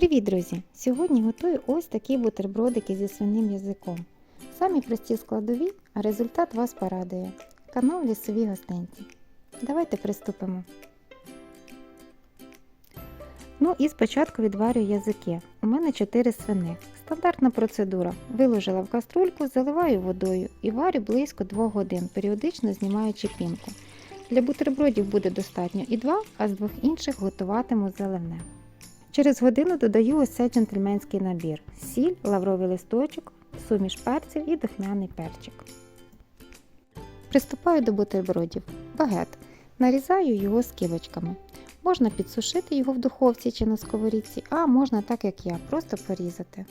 Привіт, друзі! Сьогодні готую ось такі бутербродики зі свиним язиком. Самі прості складові, а результат вас порадує. Канал Лісові гостинці. Давайте приступимо. Ну і спочатку відварю язики. У мене 4 свини. Стандартна процедура. Виложила в каструльку, заливаю водою і варю близько 2 годин, періодично знімаючи пінку. Для бутербродів буде достатньо і два, а з двох інших готуватиму заливне. Через годину додаю ось цей джентльменський набір: сіль, лавровий листочок, суміш перців і духмяний перчик. Приступаю до бутербродів. Багет. Нарізаю його скибочками. Можна підсушити його в духовці чи на сковорідці, а можна так як я, просто порізати.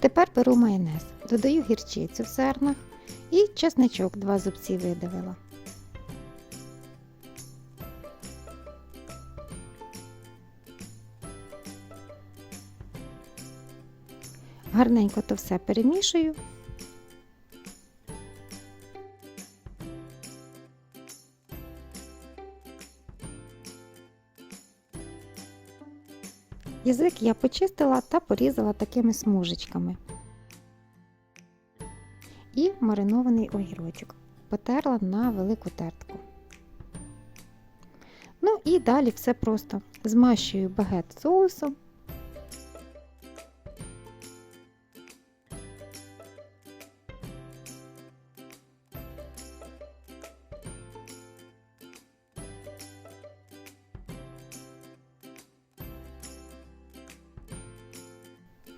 Тепер беру майонез, додаю гірчицю в зернах і чесничок два зубці видавила. Гарненько то все перемішую. Язик я почистила та порізала такими смужечками. І маринований огірочок. Потерла на велику тертку. Ну і далі все просто. Змащую багет соусом.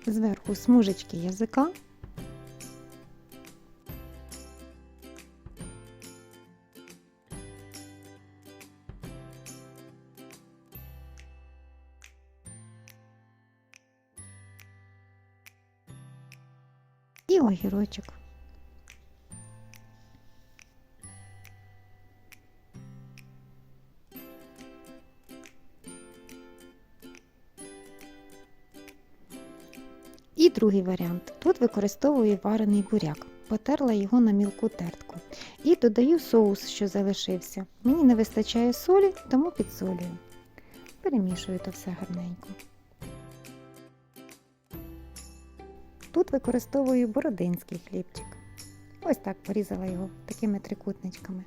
Зверху смужечки язика. І огірочок. І другий варіант. Тут використовую варений буряк. Потерла його на мілку тертку. І додаю соус, що залишився. Мені не вистачає солі, тому підсолюю. Перемішую то все гарненько. Тут використовую бородинський хлібчик. Ось так порізала його такими трикутничками.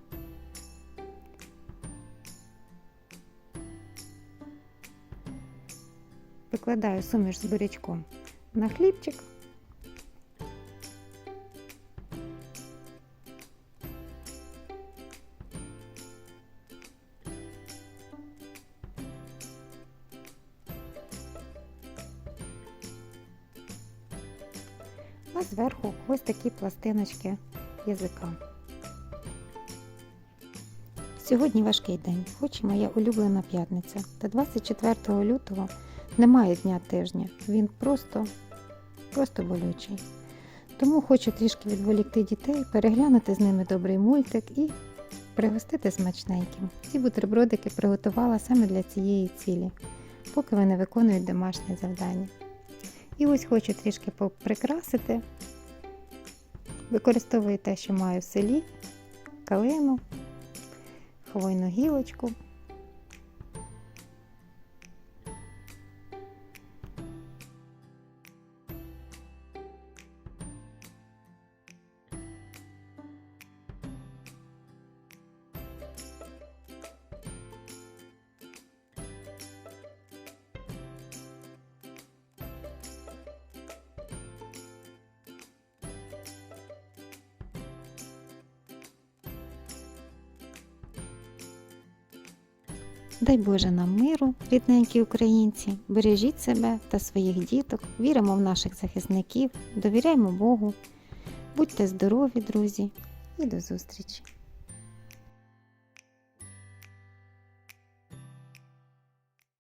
Викладаю суміш з бурячком на хлібчик. А зверху ось такі пластиночки язика. Сьогодні важкий день, хоч і моя улюблена п'ятниця. Та 24 лютого немає дня тижня. Він просто, просто болючий. Тому хочу трішки відволікти дітей, переглянути з ними добрий мультик і пригостити смачненьким. Ці бутербродики приготувала саме для цієї цілі, поки вони виконують домашнє завдання. І ось хочу трішки поприкрасити. Використовую те, що маю в селі, калину, хвойну гілочку. Дай Боже нам миру, рідненькі українці, бережіть себе та своїх діток, віримо в наших захисників, довіряємо Богу. Будьте здорові, друзі, і до зустрічі!